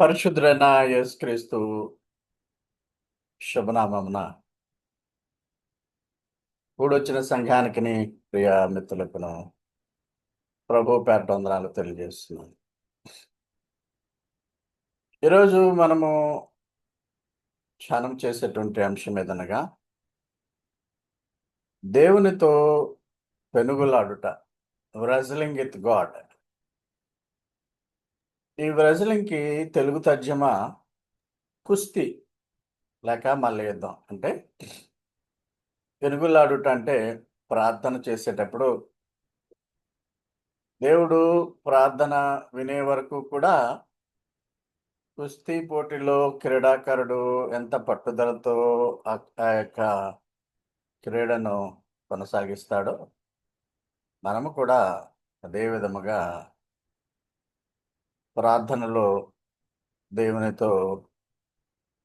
పరిశుద్ధులైన యేసుక్రీస్తు శుభనామమున కూడొచ్చిన సంఘానికి ప్రియ మిత్రులకును ప్రభు పేట వందనాలు తెలియజేస్తున్నాను. ఈరోజు మనము ధ్యానం చేసేటువంటి అంశం ఏదనగా దేవునితో పెనుగులాడుట వ్రజలింగ్ విత్ గాడ్ ఈ వ్రజలింగ్కి తెలుగు తర్జమా కుస్తీ లేక మల్లయుద్ధం అంటే పెనుగులాడుట అంటే ప్రార్థన చేసేటప్పుడు దేవుడు ప్రార్థన వినే వరకు కూడా కుస్తీ పోటీలో క్రీడాకారుడు ఎంత పట్టుదలతో ఆ యొక్క క్రీడను కొనసాగిస్తాడో మనము కూడా అదే విధముగా ప్రార్థనలో దేవునితో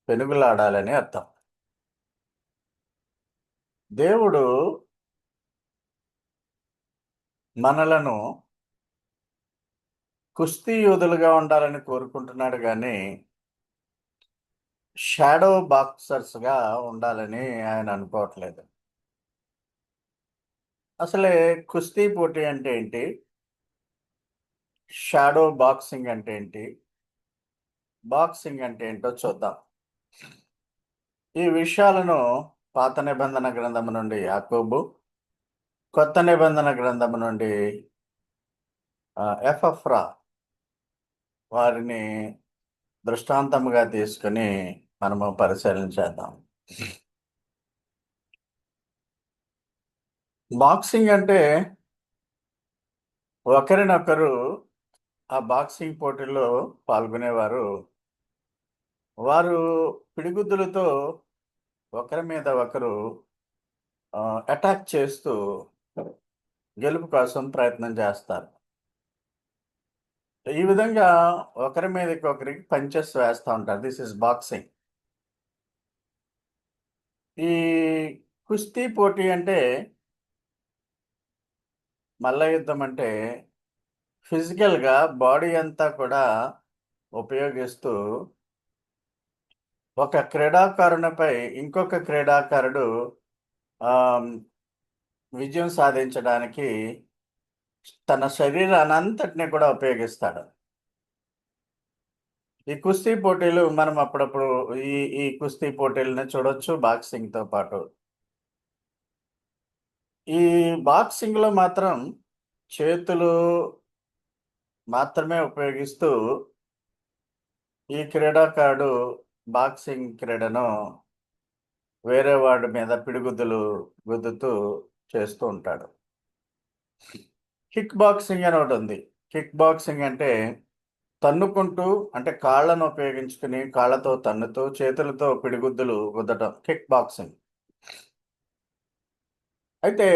పెనుగులాడాలని అర్థం. దేవుడు మనలను కుస్తీ యోధులుగా ఉండాలని కోరుకుంటున్నాడు కానీ షాడో బాక్సర్స్గా ఉండాలని ఆయన అనుకోవట్లేదు. అసలే కుస్తీ పోటీ అంటే ఏంటి? షాడో బాక్సింగ్ అంటే ఏంటి? బాక్సింగ్ అంటే ఏంటో చూద్దాం. ఈ విషయాలను పాత నిబంధన గ్రంథము నుండి యాకోబు కొత్త నిబంధన గ్రంథము నుండి ఎఫ్ఎఫ్రా వారిని దృష్టాంతముగా తీసుకుని మనము పరిశీలన చేద్దాం. బాక్సింగ్ అంటే ఒకరినొకరు ఆ బాక్సింగ్ పోటీల్లో పాల్గొనేవారు. వారు పిడిగుద్దులతో ఒకరి మీద ఒకరు అటాక్ చేస్తూ గెలుపు కోసం ప్రయత్నం చేస్తారు. ఈ విధంగా ఒకరి మీదకి ఒకరికి పంచెస్ వేస్తూ ఉంటారు. దిస్ ఇస్ బాక్సింగ్ ఈ కుస్తీ పోటీ అంటే మల్ల యుద్ధం అంటే ఫిజికల్గా బాడీ అంతా కూడా ఉపయోగిస్తూ ఒక క్రీడాకారునిపై ఇంకొక క్రీడాకారుడు విజయం సాధించడానికి తన శరీరాన్ని కూడా ఉపయోగిస్తాడు. ఈ కుస్తీ పోటీలు మనం అప్పుడప్పుడు ఈ ఈ కుస్తీ పోటీలను చూడొచ్చు బాక్సింగ్తో పాటు. ఈ బాక్సింగ్లో మాత్రం చేతులు మాత్రమే ఉపయోగిస్తూ ఈ క్రీడాకారుడు బాక్సింగ్ క్రీడను వేరే వాడి మీద పిడిగుద్దులు గుద్దుతూ చేస్తూ ఉంటాడు. కిక్ బాక్సింగ్ అని ఒకటి ఉంది. కిక్ బాక్సింగ్ అంటే తన్నుకుంటూ అంటే కాళ్ళను ఉపయోగించుకుని కాళ్ళతో తన్నుతూ చేతులతో పిడిగుద్దులు గుద్దటం కిక్ బాక్సింగ్. అయితే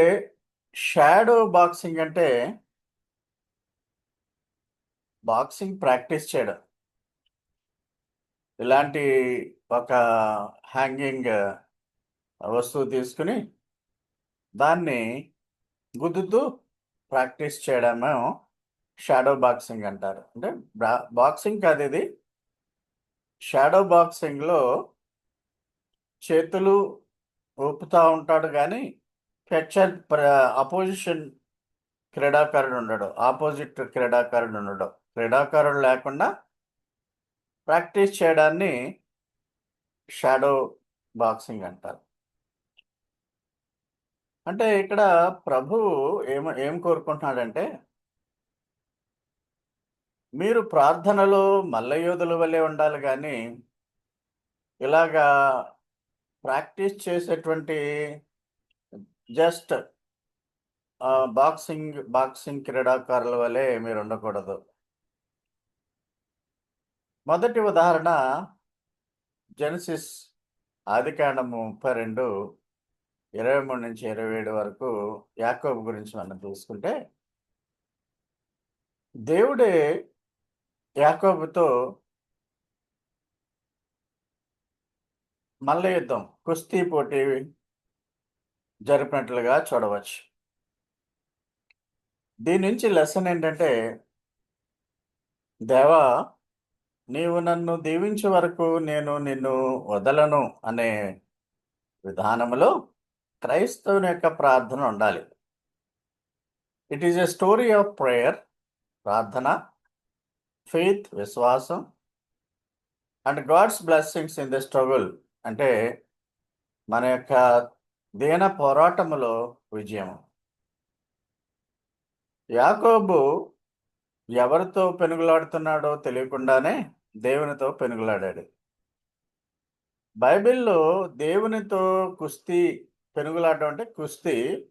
షాడో బాక్సింగ్ అంటే బాక్సింగ్ ప్రాక్టీస్ చేయడం. ఇలాంటి ఒక హ్యాంగింగ్ వస్తువు తీసుకుని దాన్ని గుద్దుతూ ప్రాక్టీస్ చేయడమే షాడో బాక్సింగ్ అంటారు. అంటే బా- బాక్సింగ్ కాదు ఇది. షాడో బాక్సింగ్లో చేతులు ఊపుతూ ఉంటాడు కానీ ఫెచ్చర్ అపోజిషన్ క్రీడాకారుడు ఉండడు. ఆపోజిట్ క్రీడాకారుడు ఉండడు. క్రీడాకారుడు లేకుండా ప్రాక్టీస్ చేయడాన్ని షాడో బాక్సింగ్ అంటారు. అంటే ఇక్కడ ప్రభు ఏం ఏం కోరుకుంటున్నాడంటే మీరు ప్రార్థనలో మల్లయోధుల వలె ఉండాలి కానీ ఇలాగా ప్రాక్టీస్ చేసేటువంటి జస్ట్ బాక్సింగ్ బాక్సింగ్ క్రీడాకారుల వలె మీరు ఉండకూడదు. మొదటి ఉదాహరణ జెనసిస్ ఆదికాండము ముప్పై రెండు ఇరవై మూడు నుంచి ఇరవై ఏడు వరకు యాకోబు గురించి మనం చూసుకుంటే దేవుడే యాకోబుతో మల్ల యుద్ధం కుస్తీ పోటీ జరిపినట్లుగా చూడవచ్చు. దీని నుంచి లెసన్ ఏంటంటే దేవా నీవు నన్ను దీవించే వరకు నేను నిన్ను వదలను అనే విధానంలో క్రైస్తవుని యొక్క ప్రార్థన ఉండాలి. It is a story of prayer ప్రార్థన ఫెయిత్ విశ్వాసం and God's blessings in the struggle అంటే మన యొక్క దీన పోరాటములో విజయం యాకోబు ఎవరితో పెనుగులాడుతున్నాడో తెలియకుండానే దేవునితో పెనుగులాడాడు. బైబిల్లో దేవునితో కుస్తీ పెనుగులాడడం అంటే కుస్తీ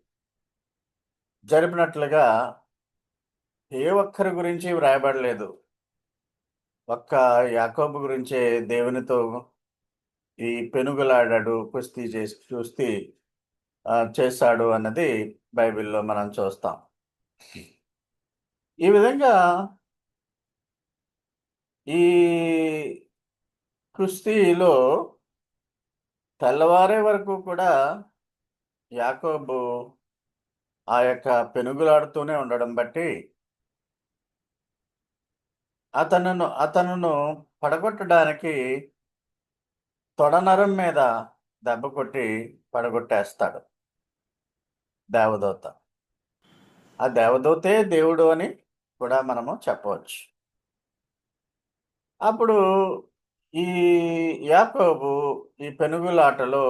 జరిపినట్లుగా ఏ ఒక్కరి గురించి వ్రాయబడలేదు. ఒక్క యాకోబు గురించే దేవునితో ఈ పెనుగులాడాడు కుస్తీ చేసి చూస్తీ చేస్తాడు చేశాడు అన్నది బైబిల్లో మనం చూస్తాం. ఈ విధంగా ఈ కుస్తీలో తెల్లవారే వరకు కూడా యాకోబు ఆ యొక్క పెనుగులాడుతూనే ఉండడం బట్టి అతనును అతనును పడగొట్టడానికి తొడనరం మీద దెబ్బ కొట్టి పడగొట్టేస్తాడు దేవదూత. ఆ దేవదూతే దేవుడు అని కూడా మనము చెప్పవచ్చు. అప్పుడు ఈ యాకోబు ఈ పెనుగులాటలో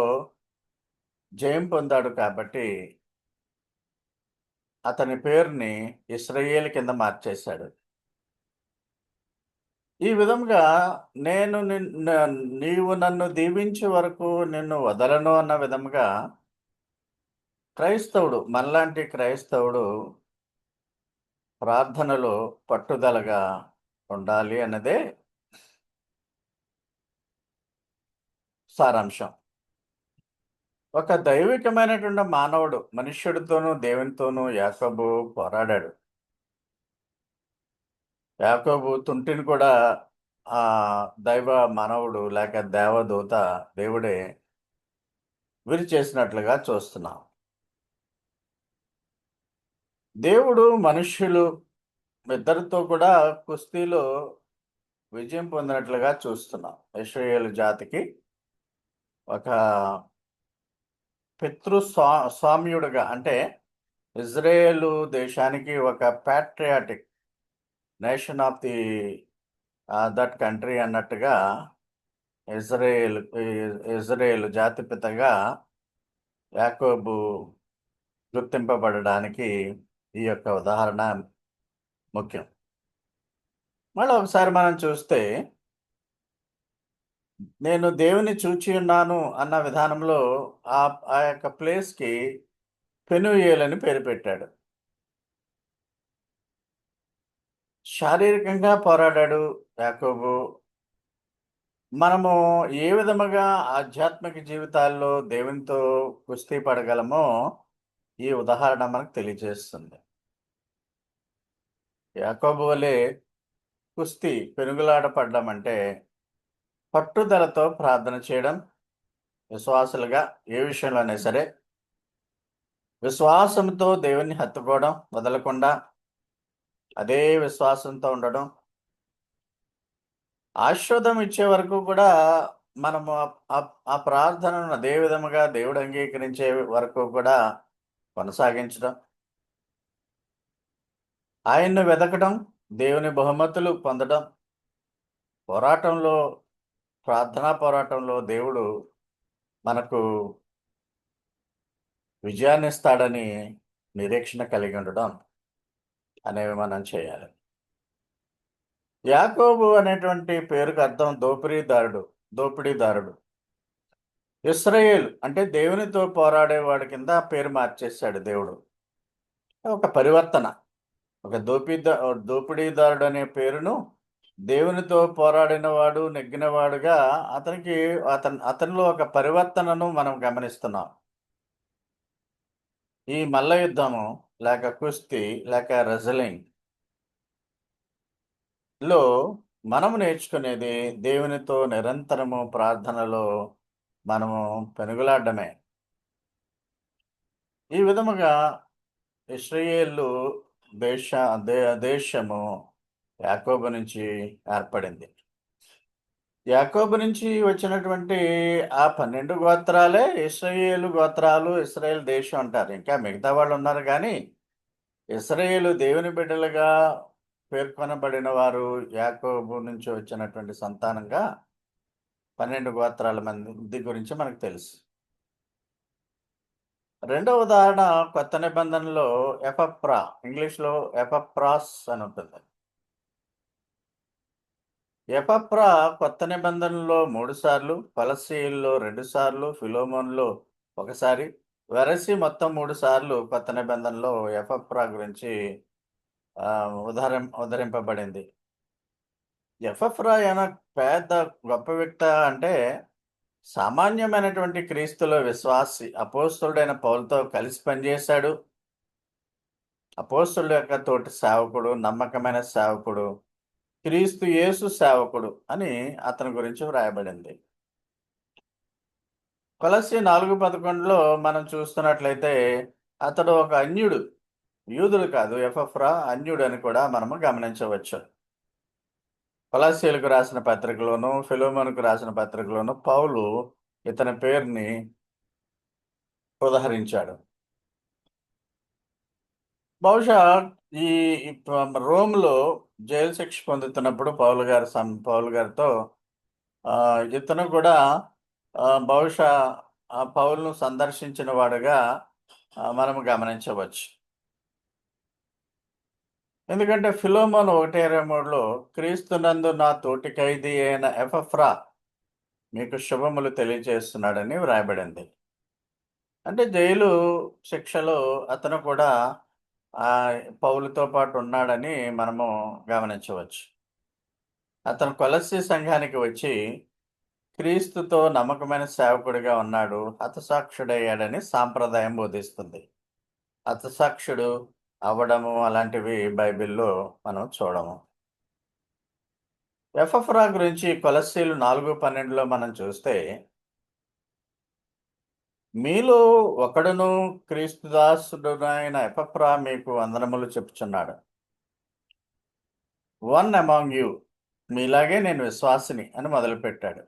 జయం పొందాడు కాబట్టి అతని పేరుని ఇస్రయేల్ కింద మార్చేశాడు. ఈ విధంగా నేను నీవు నన్ను దీవించే వరకు నిన్ను వదలను అన్న విధంగా క్రైస్తవుడు మనలాంటి క్రైస్తవుడు ప్రార్థనలో పట్టుదలగా ఉండాలి అన్నదే సారాంశం. ఒక దైవికమైనటువంటి మానవుడు మనుష్యుడితోనూ దేవునితోనూ యాకోబు పోరాడాడు. యాకోబు తుంటిని కూడా ఆ దైవ మానవుడు లేక దేవదూత దేవుడే విరిచేసినట్లుగా చూస్తున్నాం. దేవుడు మనుష్యులు ఇద్దరితో కూడా కుస్తీలో విజయం పొందినట్లుగా చూస్తున్నాం. ఇస్రాయేల్ జాతికి ఒక పితృ స్వా స్వామ్యుడుగా అంటే ఇజ్రాయేలు దేశానికి ఒక patriotic nation of the that country అన్నట్టుగా ఇజ్రాయేల్ ఇజ్రాయేల్ జాతిపితగా యాకోబు గుర్తింపబడడానికి ఈ యొక్క ఉదాహరణ ముఖ్యం. మళ్ళీ ఒకసారి మనం చూస్తే నేను దేవుని చూచి ఉన్నాను అన్న విధానంలో ఆ ఆ యొక్క ప్లేస్కి పెనుయేల్ అని పేరు పెట్టాడు. శారీరకంగా పోరాడాడు యాకోబు. మనము ఏ విధముగా ఆధ్యాత్మిక జీవితాల్లో దేవునితో కుస్తీ పడగలమో ఈ ఉదాహరణ మనకు తెలియజేస్తుంది. యాకోబు వలె కుస్తీ పెనుగులాట పడడం అంటే పట్టుదలతో ప్రార్థన చేయడం విశ్వాసులుగా ఏ విషయంలోనే సరే విశ్వాసంతో దేవుణ్ణి హత్తుకోవడం వదలకుండా అదే విశ్వాసంతో ఉండడం ఆశ్వాదం ఇచ్చే వరకు కూడా మనము ఆ ప్రార్థనను అదే విధముగా దేవుడు అంగీకరించే వరకు కూడా కొనసాగించడం. ఆయన్ను వెతకడం దేవుని బహుమతులు పొందడం. పోరాటంలో ప్రార్థనా పోరాటంలో దేవుడు మనకు విజయాన్ని ఇస్తాడని నిరీక్షణ కలిగి ఉండడం అనేవి మనం చేయాలి. యాకోబు అనేటువంటి పేరుకు అర్థం దోపిడీదారుడు దోపిడీదారుడు. ఇస్రాయేల్ అంటే దేవునితో పోరాడేవాడి కింద పేరు మార్చేశాడు దేవుడు. ఒక పరివర్తన. ఒక దోపిదా దోపిడీదారుడు అనే పేరును దేవునితో పోరాడినవాడు నెగ్గినవాడుగా అతనికి అతని అతనిలో ఒక పరివర్తనను మనం గమనిస్తున్నాం. ఈ మల్ల యుద్ధము లేక కుస్తీ లేక రెజలింగ్లో మనము నేర్చుకునేది దేవునితో నిరంతరము ప్రార్థనలో మనము పెనుగులాడమే ఈ విధముగా ఇస్రయేళ్ళు దేశ దేశము యాకోబు నుంచి ఏర్పడింది. యాకోబు నుంచి వచ్చినటువంటి ఆ పన్నెండు గోత్రాలే ఇస్రాయేలు గోత్రాలు ఇస్రాయేల్ దేశం అంటారు. ఇంకా మిగతా వాళ్ళు ఉన్నారు కానీ ఇస్రాయేలు దేవుని బిడ్డలుగా పేర్కొనబడిన వారు యాకోబు నుంచి వచ్చినటువంటి సంతానంగా పన్నెండు గోత్రాల మంది గురించి మనకు తెలుసు. రెండవ ఉదాహరణ కొత్త నిబంధనలో ఎఫప్రా ఇంగ్లీష్లో ఎఫప్రాస్ అని ఉంటుంది. ఎపప్రా కొత్త నిబంధనలో మూడు సార్లు పలసీల్లో రెండుసార్లు ఫిలోమోన్లో ఒకసారి వెరసి మొత్తం మూడు సార్లు కొత్త నిబంధనలో ఎఫప్రా గురించి ఉదహరి ఉదరింపబడింది ఎఫ్ఎఫ్రా అయిన పెద్ద గొప్ప వ్యక్త అంటే సామాన్యమైనటువంటి క్రీస్తులో విశ్వాసి అపోస్తుడైన పౌలతో కలిసి పనిచేశాడు. అపోస్తుల యొక్క తోటి సేవకుడు నమ్మకమైన సేవకుడు క్రీస్తు యేసు సేవకుడు అని అతని గురించి వ్రాయబడింది. కొలసి నాలుగు పదకొండులో మనం చూస్తున్నట్లయితే అతడు ఒక అన్యుడు యూదుడు కాదు ఎఫ్ఎఫ్రా అన్యుడు అని కూడా మనము గమనించవచ్చు. కొలసీలకు రాసిన పత్రికలోను ఫిలోమోనుకు రాసిన పత్రికలోను పౌలు ఇతని పేరుని ఉదహరించాడు. బహుశా ఈ రోమ్లో జైలు శిక్ష పొందుతున్నప్పుడు పౌలు గారు సం పౌలు గారితో ఇతను కూడా బహుశా పౌల్ను సందర్శించిన వాడుగా మనం మనము గమనించవచ్చు. ఎందుకంటే ఫిలోమోన్ ఒకటి ఇరవై మూడులో క్రీస్తునందు నా తోటి ఖైదీ అయిన ఎఫఫ్రా మీకు శుభములు తెలియజేస్తున్నాడని వ్రాయబడింది. అంటే జైలు శిక్షలో అతను కూడా ఆ పౌలుతో పాటు ఉన్నాడని మనము గమనించవచ్చు. అతను కొలసి సంఘానికి వచ్చి క్రీస్తుతో నమ్మకమైన సేవకుడిగా ఉన్నాడు హతసాక్షుడయ్యాడని సాంప్రదాయం బోధిస్తుంది. హతసాక్షుడు అవ్వడము అలాంటివి బైబిల్లో మనం చూడము. ఎఫ్ఎఫ్రా గురించి కొలస్సీలు నాలుగు పన్నెండులో మనం చూస్తే మీలో ఒకడును క్రీస్తుదాసుడునైన ఎపఫ్రా మీకు వందనములు చెప్పుచున్నాడు. One among you. మీలాగే నేను విశ్వాసిని అని మొదలుపెట్టాడు.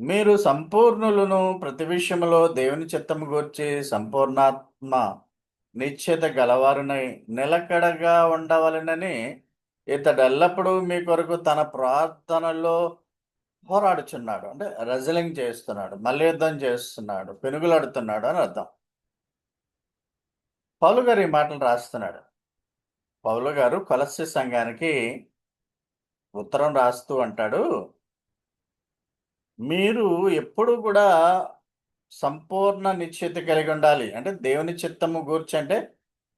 మీరు సంపూర్ణులను ప్రతి విషయములో దేవుని చిత్తము గూర్చి సంపూర్ణాత్మ నిశ్చిత గలవారునై నిలకడగా ఉండవలనని ఇతడు ఎల్లప్పుడూ మీ కొరకు తన ప్రార్థనలో పోరాడుచున్నాడు. అంటే రజలింగ్ చేస్తున్నాడు మల్లయుద్ధం చేస్తున్నాడు పెనుగులాడుతున్నాడు అని అర్థం. పౌలు గారు ఈ మాటలు రాస్తున్నాడు. పౌలు గారు కొలస్య సంఘానికి ఉత్తరం రాస్తూ అంటాడు మీరు ఎప్పుడు కూడా సంపూర్ణ నిశ్చిత కలిగి ఉండాలి. అంటే దేవుని చిత్తము గూర్చి అంటే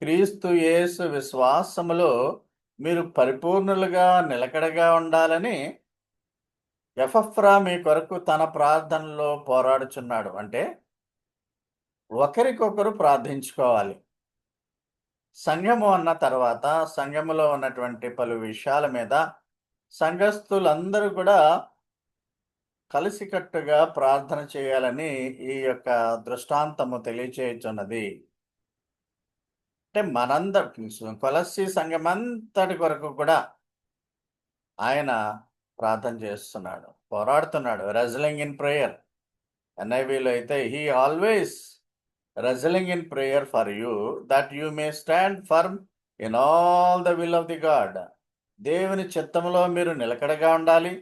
క్రీస్తు యేసు విశ్వాసములో మీరు పరిపూర్ణులుగా నిలకడగా ఉండాలని ఎఫ్రా మీ కొరకు తన ప్రార్థనలో పోరాడుచున్నాడు. అంటే ఒకరికొకరు ప్రార్థించుకోవాలి. సంఘము అన్న తర్వాత సంఘములో ఉన్నటువంటి పలు విషయాల మీద సంఘస్థులందరూ కూడా కలిసికట్టుగా ప్రార్థన చేయాలని ఈ యొక్క దృష్టాంతము తెలియచేయుచున్నది. అంటే మనందరి కొలసి సంఘమంతటి కొరకు కూడా ఆయన ప్రార్థన చేస్తున్నాడు పోరాడుతున్నాడు రెజలింగ్ ఇన్ ప్రేయర్ ఎన్ఐవిలో అయితే he always wrestling in prayer for you that you may stand firm in all the will of the God దేవుని చిత్తంలో మీరు నిలకడగా ఉండాలి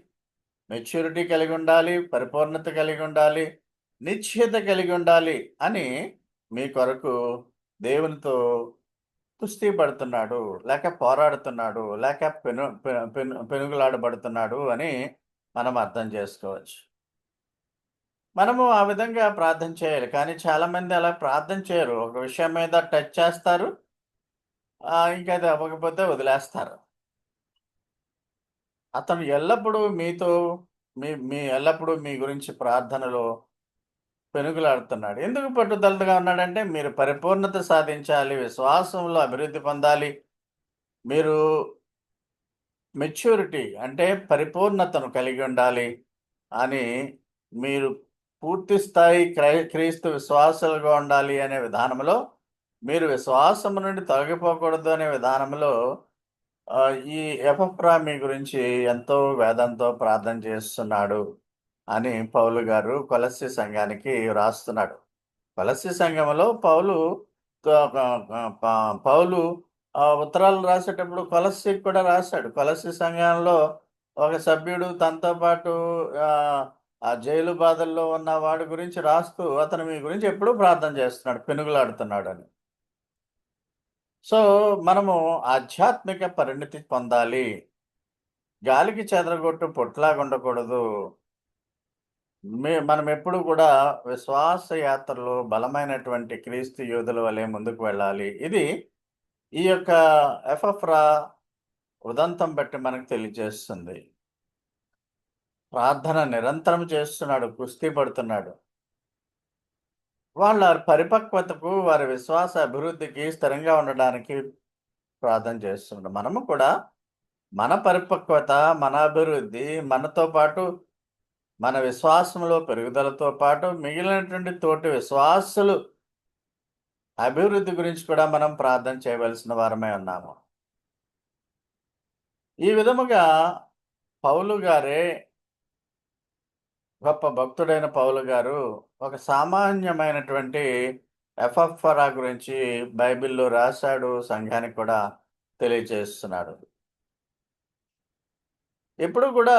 మెచ్యూరిటీ కలిగి ఉండాలి పరిపూర్ణత కలిగి ఉండాలి నిశ్చయత కలిగి ఉండాలి అని మీ కొరకు దేవునితో కుస్తీ పడుతున్నాడు లేక పోరాడుతున్నాడు లేక పెను పెను- పెను పెనుగులాడబడుతున్నాడు అని మనం అర్థం చేసుకోవచ్చు. మనము ఆ విధంగా ప్రార్థన చేయాలి. కానీ చాలామంది అలా ప్రార్థన చేయరు. ఒక విషయం మీద టచ్ చేస్తారు. ఇంకా అది అవ్వకపోతే వదిలేస్తారు. అతను ఎల్లప్పుడూ మీతో మీ మీ ఎల్లప్పుడూ మీ గురించి ప్రార్థనలో పెనుగులాడుతున్నాడు. ఎందుకు పట్టుదలగా ఉన్నాడంటే మీరు పరిపూర్ణత సాధించాలి విశ్వాసంలో అభివృద్ధి పొందాలి. మీరు మెచ్యూరిటీ అంటే పరిపూర్ణతను కలిగి ఉండాలి అని మీరు పూర్తి స్థాయి క్రై క్రీస్తు విశ్వాసాలుగా ఉండాలి అనే విధానంలో మీరు విశ్వాసము నుండి తొలగిపోకూడదు అనే విధానంలో ఈ ఎపఫ్రా మీ గురించి ఎంతో వేదంతో ప్రార్థన చేస్తున్నాడు అని పౌలు గారు కొలసి సంఘానికి రాస్తున్నాడు. కొలసి సంఘంలో పౌలు త ప పౌలు ఉత్తరాలు రాసేటప్పుడు కొలస్సీకి కూడా రాశాడు కొలసి సంఘంలో ఒక సభ్యుడు తనతో పాటు ఆ జైలు బాధల్లో ఉన్న వాడి గురించి రాస్తూ అతను మీ గురించి ఎప్పుడూ ప్రార్థన చేస్తున్నాడు. పెనుగులాడుతున్నాడు అని సో, మనము ఆధ్యాత్మిక పరిణితి పొందాలి. గాలికి చెదరగొట్టు పొట్లాగా ఉండకూడదు. మే మనమెప్పుడు కూడా విశ్వాస యాత్రలో బలమైనటువంటి క్రీస్తు యోధుల వలె ముందుకు వెళ్ళాలి. ఇది ఈ యొక్క ఎఫ్ఎఫ్రా ఉదంతం బట్టి మనకు తెలియజేస్తుంది. ప్రార్థన నిరంతరం చేస్తున్నాడు. కుస్తీ పడుతున్నాడు. వాళ్ళ పరిపక్వతకు, వారి విశ్వాస అభివృద్ధికి, స్థిరంగా ఉండడానికి ప్రార్థన చేస్తున్నాడు. మనము కూడా మన పరిపక్వత, మన అభివృద్ధి, మనతో పాటు మన విశ్వాసంలో పెరుగుదలతో పాటు మిగిలినటువంటి తోటి విశ్వాసులు అభివృద్ధి గురించి కూడా మనం ప్రార్థన చేయవలసిన వారమై ఉన్నాము. ఈ విధముగా పౌలు గారే గొప్ప భక్తుడైన పౌలు గారు ఒక సామాన్యమైనటువంటి ఎపఫ్రా గురించి బైబిల్‌లో రాసాడు. సంఘానికి కూడా తెలియజేస్తున్నాడు. ఎప్పుడు కూడా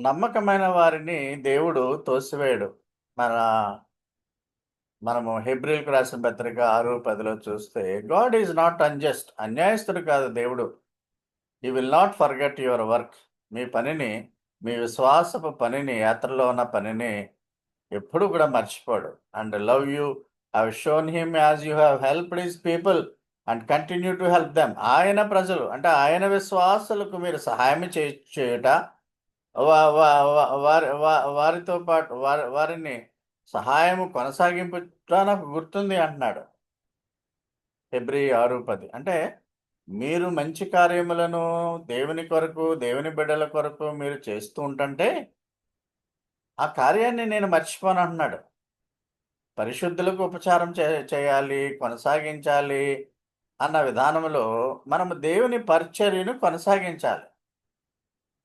నమ్మకమైన వారిని దేవుడు తోసివేయడు. మన మనము హెబ్రిల్కి రాసిన పత్రిక 6:10లో చూస్తే గాడ్ ఈజ్ నాట్ అన్‌జస్ట్ అన్యాయస్తుడు కాదు దేవుడు. You will not forget your work. మీ పనిని, మీ విశ్వాసపు పనిని, యాత్రలో ఉన్న పనిని ఎప్పుడు కూడా మర్చిపోడు. And love you have shown him as you have helped his people and continue to help them. ఆయన ప్రజలు అంటే ఆయన విశ్వాసులకు మీరు సహాయం చే చేయుట వారి వారితో పాటు వారి వారిని సహాయము కొనసాగింపుట నాకు గుర్తుంది అంటున్నాడు. ఫిబ్రవరి ఆరు పది అంటే మీరు మంచి కార్యములను దేవుని కొరకు, దేవుని బిడ్డల కొరకు మీరు చేస్తూ ఉంటుంటే ఆ కార్యాన్ని నేను మర్చిపోను అంటున్నాడు. పరిశుద్ధులకు ఉపచారం చే చేయాలి, కొనసాగించాలి అన్న విధానంలో మనము దేవుని పరిచర్యను కొనసాగించాలి.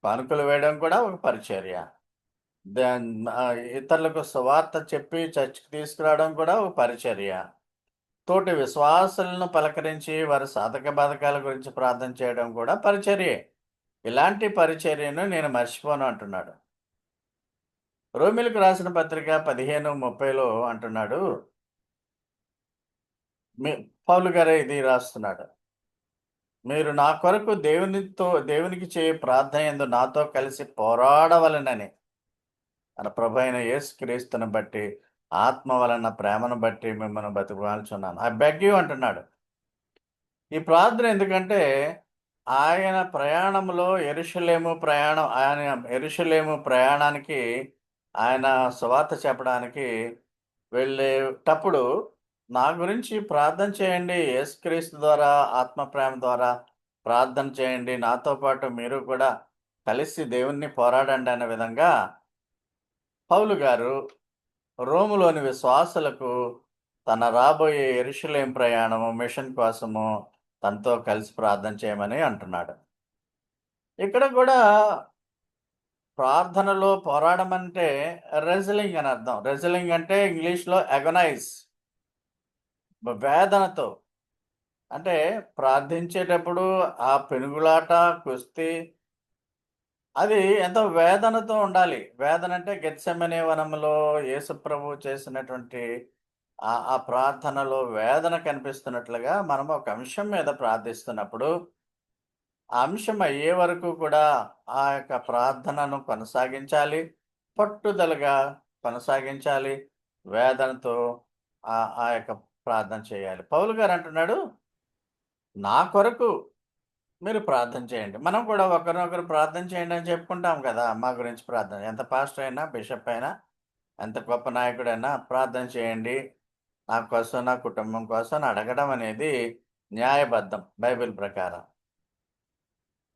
పానుకలు వేయడం కూడా ఒక పరిచర్య. ఇతరులకు సువార్త చెప్పి చర్చికి తీసుకురావడం కూడా ఒక పరిచర్య. తోటి విశ్వాసులను పలకరించి వారి సాధక బాధకాల గురించి ప్రార్థన చేయడం కూడా పరిచర్యే. ఇలాంటి పరిచర్యను నేను మర్చిపోను అంటున్నాడు. రోమిలకు రాసిన పత్రిక 15:30లో అంటున్నాడు. మీ పౌలు గారే ఇది రాస్తున్నాడు. మీరు నా కొరకు దేవునితో దేవునికి చేయ ప్రార్థన ఎందు నాతో కలిసి పోరాడవలెనని మన ప్రభు అయిన యేసుక్రీస్తుని బట్టి, ఆత్మ వలన ప్రేమను బట్టి మిమ్మల్ని బతిమాలుచున్నాను. ఐ బెగ్ యూ అంటున్నాడు. ఈ ప్రార్థన ఎందుకంటే ఆయన ప్రయాణంలో ఎరుషలేము ప్రయాణం ఆయన ఎరుషలేము ప్రయాణానికి ఆయన సువార్త చెప్పడానికి వెళ్ళేటప్పుడు నా గురించి ప్రార్థన చేయండి. యేసుక్రీస్తు ద్వారా, ఆత్మ ప్రేమ ద్వారా ప్రార్థన చేయండి. నాతో పాటు మీరు కూడా కలిసి దేవుణ్ణి పోరాడండి అనే విధంగా పౌలు గారు రోములోని విశ్వాసులకు తన రాబోయే ఎరుషులేం ప్రయాణము, మిషన్ కోసము తనతో కలిసి ప్రార్థన చేయమని అంటున్నాడు. ఇక్కడ కూడా ప్రార్థనలో పోరాడమంటే రెజ్లింగ్ అని అర్థం. రెజ్లింగ్ అంటే ఇంగ్లీష్‌లో అగనైజ్ వేదనతో. అంటే ప్రార్థించేటప్పుడు ఆ పెనుగులాట, కుస్తీ అది ఎంతో వేదనతో ఉండాలి. వేదన అంటే గెత్సెమనే వనంలో యేసుప్రభువు చేసినటువంటి ఆ ఆ ప్రార్థనలో వేదన కనిపిస్తున్నట్లుగా మనం ఒక అంశం మీద ప్రార్థిస్తున్నప్పుడు, ఆ అంశం అయ్యే వరకు కూడా ఆ యొక్క ప్రార్థనను కొనసాగించాలి. పట్టుదలగా కొనసాగించాలి. వేదనతో ఆ ఆ యొక్క ప్రార్థన చేయాలి. పౌలు గారు అంటున్నాడు, నా కొరకు మీరు ప్రార్థన చేయండి. మనం కూడా ఒకరినొకరు ప్రార్థన చేయండి అని చెప్పుకుంటాం కదా! మా గురించి ప్రార్థన. ఎంత పాస్టర్ అయినా, బిషప్ అయినా, ఎంత గొప్ప నాయకుడైనా ప్రార్థన చేయండి. నా కోసం, నా కుటుంబం కోసం అడగడం అనేది న్యాయబద్ధం బైబిల్ ప్రకారం.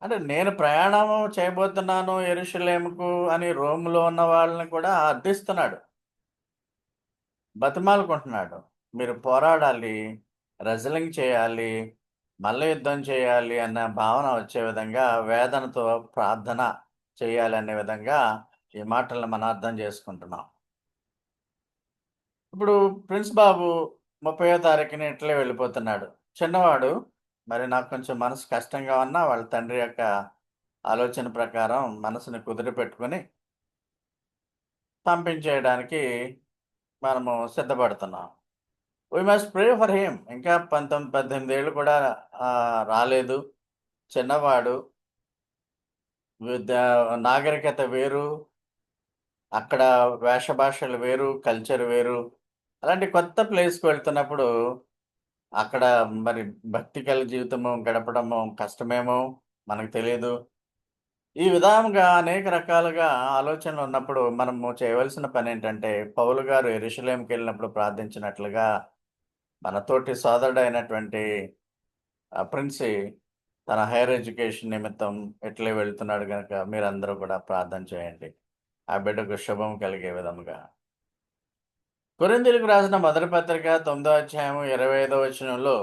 అంటే నేను ప్రయాణం చేయబోతున్నాను ఎరుషులేముకు అని రోమ్‌లో ఉన్న వాళ్ళని కూడా అర్థిస్తున్నాడు. బతిమాలుకుంటున్నాడు. మీరు పోరాడాలి. రెజ్లింగ్ చేయాలి. మల్ల యుద్ధం చేయాలి అన్న భావన వచ్చే విధంగా వేదనతో ప్రార్థన చేయాలి అనే విధంగా ఈ మాటలను మనం అర్థం చేసుకుంటున్నాం. ఇప్పుడు ప్రిన్స్ బాబు ముప్పయో తారీఖున ఇట్లే వెళ్ళిపోతున్నాడు. చిన్నవాడు మరి నాకు కొంచెం మనసు కష్టంగా ఉన్నా వాళ్ళ తండ్రి యొక్క ఆలోచన ప్రకారం మనసుని కుదిరి పెట్టుకొని పంపించేయడానికి మనము సిద్ధపడుతున్నాం. We must pray for him ఇంకా పంతొమ్మిది పద్దెనిమిది ఏళ్ళు కూడా రాలేదు. చిన్నవాడు. నాగరికత వేరు. అక్కడ వేష భాషలు వేరు కల్చర్ వేరు. అలాంటి కొత్త ప్లేస్కి వెళ్తున్నప్పుడు అక్కడ మరి భక్తి కల జీవితము గడపడము కష్టమేమో మనకు తెలియదు ఈ విధంగా అనేక రకాలుగా ఆలోచనలు ఉన్నప్పుడు మనము చేయవలసిన పని ఏంటంటే పౌలు గారు ఎరుషలేంకి వెళ్ళినప్పుడు ప్రార్థించినట్లుగా మనతోటి సోదరుడు అయినటువంటి ప్రిన్సి తన హైయర్ ఎడ్యుకేషన్ నిమిత్తం ఎట్లే వెళ్తున్నాడు కనుక మీరందరూ కూడా ప్రార్థన చేయండి. ఆ బిడ్డకు శుభం కలిగే విధముగా. కొరిందీలకు రాసిన మొదటి పత్రిక తొమ్మిదో అధ్యాయం ఇరవై ఐదో వచనంలో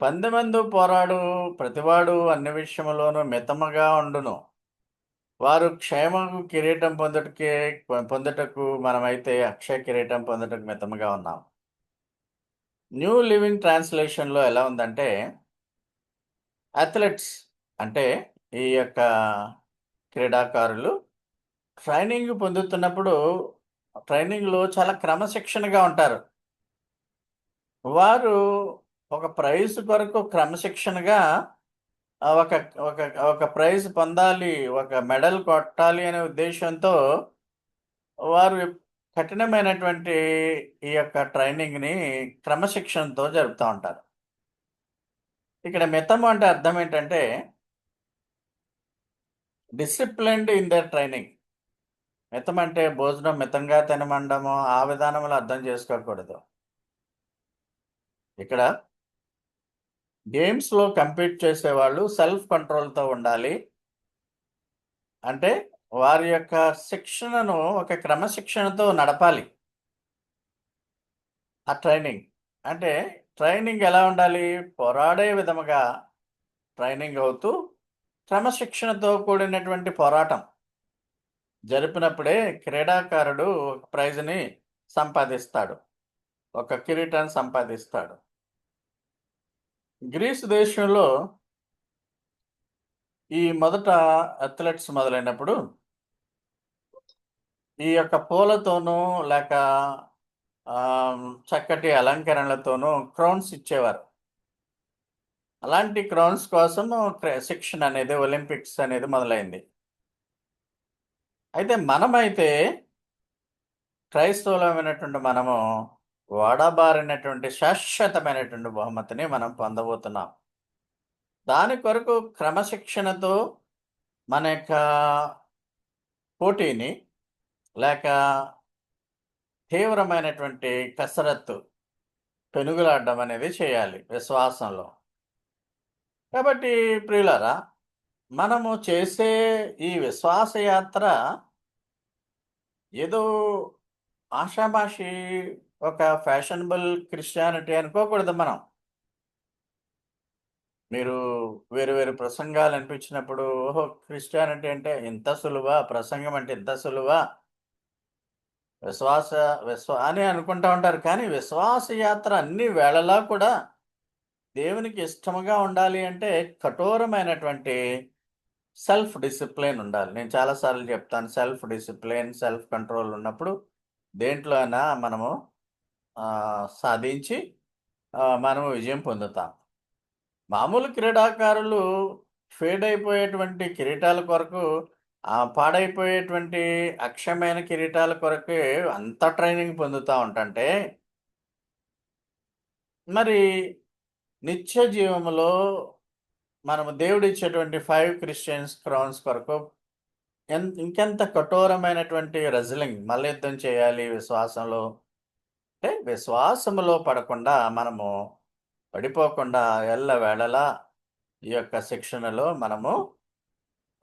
పందెమందు పోరాడు ప్రతివాడు అన్ని విషయములోనూ మితముగా ఉండును. వారు క్షేమకు కిరీటం పొందుటకే పొందుటకు మనమైతే అక్షయ కిరీటం పొందుటకు మితముగా ఉన్నాం న్యూ లివింగ్ ట్రాన్స్లేషన్లో ఎలా ఉందంటే అథ్లెట్స్ అంటే ఈ యొక్క క్రీడాకారులు ట్రైనింగ్ పొందుతున్నప్పుడు ట్రైనింగ్లో చాలా క్రమశిక్షణగా ఉంటారు. వారు ఒక ప్రైజ్ కొరకు క్రమశిక్షణగా ఒక ఒక ఒక ప్రైజ్ పొందాలి ఒక మెడల్ కొట్టాలి అనే ఉద్దేశంతో వారు కఠినమైనటువంటి ఈ యొక్క ట్రైనింగ్ని క్రమశిక్షణతో జరుపుతూ ఉంటారు. ఇక్కడ మితము అంటే అర్థం ఏంటంటే డిసిప్లిన్డ్ ఇన్ దర్ ట్రైనింగ్. మితం అంటే భోజనం మితంగా తినమండము ఆ విధానంలో అర్థం చేసుకోకూడదు. ఇక్కడ గేమ్స్లో కంపీట్ చేసేవాళ్ళు సెల్ఫ్ కంట్రోల్తో ఉండాలి. అంటే వారి యొక్క శిక్షణను ఒక క్రమశిక్షణతో నడపాలి. ఆ ట్రైనింగ్. అంటే ట్రైనింగ్ ఎలా ఉండాలి? పోరాడే విధముగా ట్రైనింగ్ అవుతూ క్రమశిక్షణతో కూడినటువంటి పోరాటం. జరిపినప్పుడే క్రీడాకారుడు ఒక ప్రైజ్ని సంపాదిస్తాడు. ఒక కిరీటాన్ని సంపాదిస్తాడు. గ్రీస్ దేశంలో ఈ మొదట అథ్లెట్స్ మొదలైనప్పుడు ఈ యొక్క పూలతోనూ లేక చక్కటి అలంకరణలతోనూ క్రౌన్స్ ఇచ్చేవారు. అలాంటి క్రౌన్స్ కోసం శిక్షణ అనేది ఒలింపిక్స్ అనేది మొదలైంది. అయితే మనమైతే క్రైస్తవులమైనటువంటి మనము వాడబారినటువంటి శాశ్వతమైనటువంటి బహుమతిని మనం పొందబోతున్నాం. దాని కొరకు క్రమశిక్షణతో మన యొక్క పోటీని లేక తీవ్రమైనటువంటి కసరత్తు పెనుగులాడడం అనేది చేయాలి విశ్వాసంలో. కాబట్టి ప్రియులారా మనము చేసే ఈ విశ్వాసయాత్ర ఏదో ఆషామాషి ఒక ఫ్యాషనబుల్ క్రిస్టియానిటీ అనుకోకూడదు మనం. మీరు వేరు వేరు ప్రసంగాలు అనిపించినప్పుడు ఓహో క్రిస్టియానిటీ అంటే ఇంత సులువా ప్రసంగం అంటే ఇంత సులువా విశ్వాస విశ్వ అని అనుకుంటా ఉంటారు. కానీ విశ్వాస యాత్ర అన్ని వేళలా కూడా దేవునికి ఇష్టముగా ఉండాలి అంటే కఠోరమైనటువంటి సెల్ఫ్ డిసిప్లిన్ ఉండాలి. నేను చాలాసార్లు చెప్తాను. సెల్ఫ్ డిసిప్లిన్ సెల్ఫ్ కంట్రోల్ ఉన్నప్పుడు దేంట్లో అయినా మనము సాధించి మనము విజయం పొందుతాం. మామూలు క్రీడాకారులు ఫేడ్ అయిపోయేటువంటి కిరీటాల కొరకు ఆ పాడైపోయేటువంటి అక్షయమైన కిరీటాల కొరకు అంత ట్రైనింగ్ పొందుతూ ఉంటంటే మరి నిత్య జీవములో మనము దేవుడు ఇచ్చేటువంటి ఫైవ్ క్రిస్టియన్స్ క్రౌన్స్ కొరకు ఎన్ ఇంకెంత కఠోరమైనటువంటి రెజ్లింగ్ మల్లయుద్ధం చేయాలి విశ్వాసంలో అంటే విశ్వాసములో పడకుండా మనము పడిపోకుండా ఎల్ల వేళలా ఈ యొక్క శిక్షణలో మనము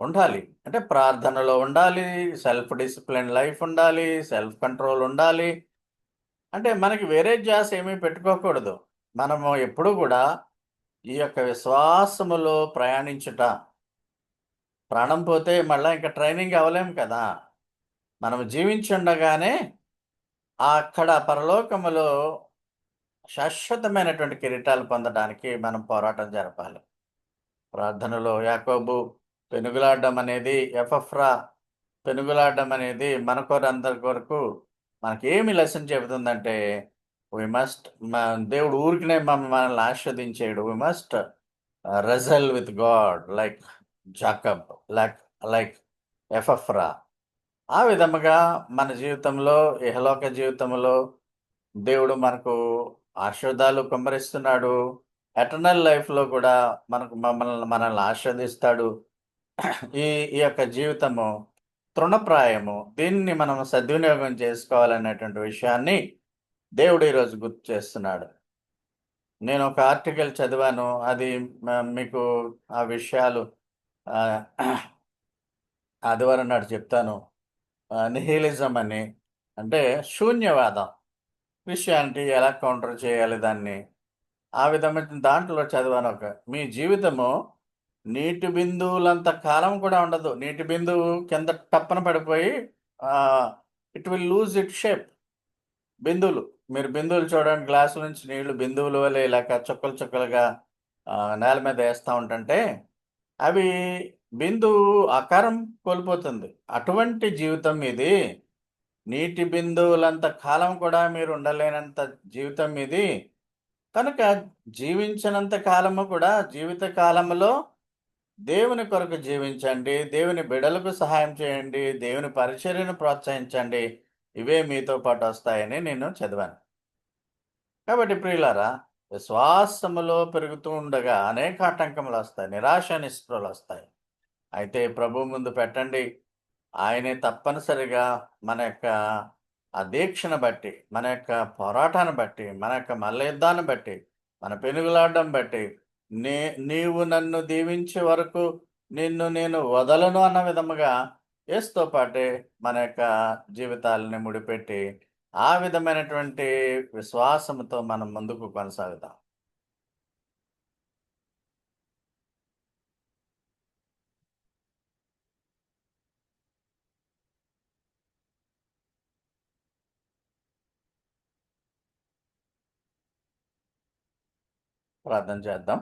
ఉండాలి. అంటే ప్రార్థనలో ఉండాలి సెల్ఫ్ డిసిప్లిన్ లైఫ్ ఉండాలి సెల్ఫ్ కంట్రోల్ ఉండాలి. అంటే మనకి వేరే జాస్ ఏమీ పెట్టుకోకూడదు. మనము ఎప్పుడు కూడా ఈ యొక్క విశ్వాసములో ప్రయాణించుట. ప్రాణం పోతే మళ్ళీ ఇంకా ట్రైనింగ్ అవ్వలేం కదా. మనం జీవించుండగానే అక్కడ పరలోకములో శాశ్వతమైనటువంటి కిరీటాలు పొందడానికి మనం పోరాటం జరపాలి. ప్రార్థనలో యాకోబు పెనుగులాడడం అనేది ఎఫఫ్రా పెనుగులాడడం అనేది మన కొరందరి కొరకు మనకేమి లెసన్ చెబుతుందంటే వి మస్ట్ దేవుడు ఊరికినే మమ్మల్ని మనల్ని ఆస్వాదించేడు we must wrestle with God like Jacob like like Epaphras ఆ విధముగా మన జీవితంలో ఇహలోక జీవితంలో దేవుడు మనకు ఆశీర్వాదాలు కుమ్మరిస్తున్నాడు. ఎటర్నల్ లైఫ్లో కూడా మనకు మమ్మల్ని మనల్ని ఆస్వాదిస్తాడు ఈ ఈ యొక్క జీవితము తృణప్రాయము. దీన్ని మనం సద్వినియోగం చేసుకోవాలనేటువంటి విషయాన్ని దేవుడు ఈరోజు గుర్తు చేస్తున్నాడు. నేను ఒక ఆర్టికల్ చదివాను. అది మీకు ఆ విషయాలు ఆదివారం నాడు చెప్తాను. నిహిలిజం అని. అంటే శూన్యవాదం. విషయానికి ఎలా కౌంటర్ చేయాలి దాన్ని? ఆ విధమైన దాంట్లో చదివాను ఒక. మీ జీవితము నీటి బిందువులంత కాలం కూడా ఉండదు. నీటి బిందువు కింద టప్పన పడిపోయి it will lose it shape. బిందువులు. మీరు బిందువులు చూడండి. గ్లాసు నుంచి నీళ్ళు బిందువులు వలె ఇలాగ చుక్కలు చుక్కలుగా నేల మీద వేస్తూ ఉంటుంటే అవి బిందువు ఆకారం కోల్పోతుంది. అటువంటి జీవితం ఇది నీటి బిందువులంత కాలం కూడా మీరు ఉండలేనంత జీవితం ఇది కనుక జీవించినంత కాలము కూడా జీవిత కాలంలో దేవుని కొరకు జీవించండి దేవుని బిడలకు సహాయం చేయండి దేవుని పరిచర్యను ప్రోత్సహించండి. ఇవే మీతో పాటు వస్తాయని నేను చదివాను. కాబట్టి ప్రియులారా విశ్వాసములో పెరుగుతూ ఉండగా అనేక ఆటంకములు వస్తాయి నిరాశ నిస్పృహలు వస్తాయి. అయితే ప్రభు ముందు పెట్టండి ఆయనే తప్పనిసరిగా మన యొక్క ఆ దీక్షను బట్టి మన యొక్క పోరాటాన్ని బట్టి మన యొక్క మల్లయుద్ధాన్ని బట్టి మన పెనుగులాడడం బట్టి నే నీవు నన్ను దీవించే వరకు నిన్ను నేను వదలను అన్న విధముగా యేసుతో పాటే మన యొక్క జీవితాలని ముడిపెట్టి ఆ విధమైనటువంటి విశ్వాసంతో మనం ముందుకు కొనసాగుదాం. ప్రార్థన చేద్దాం.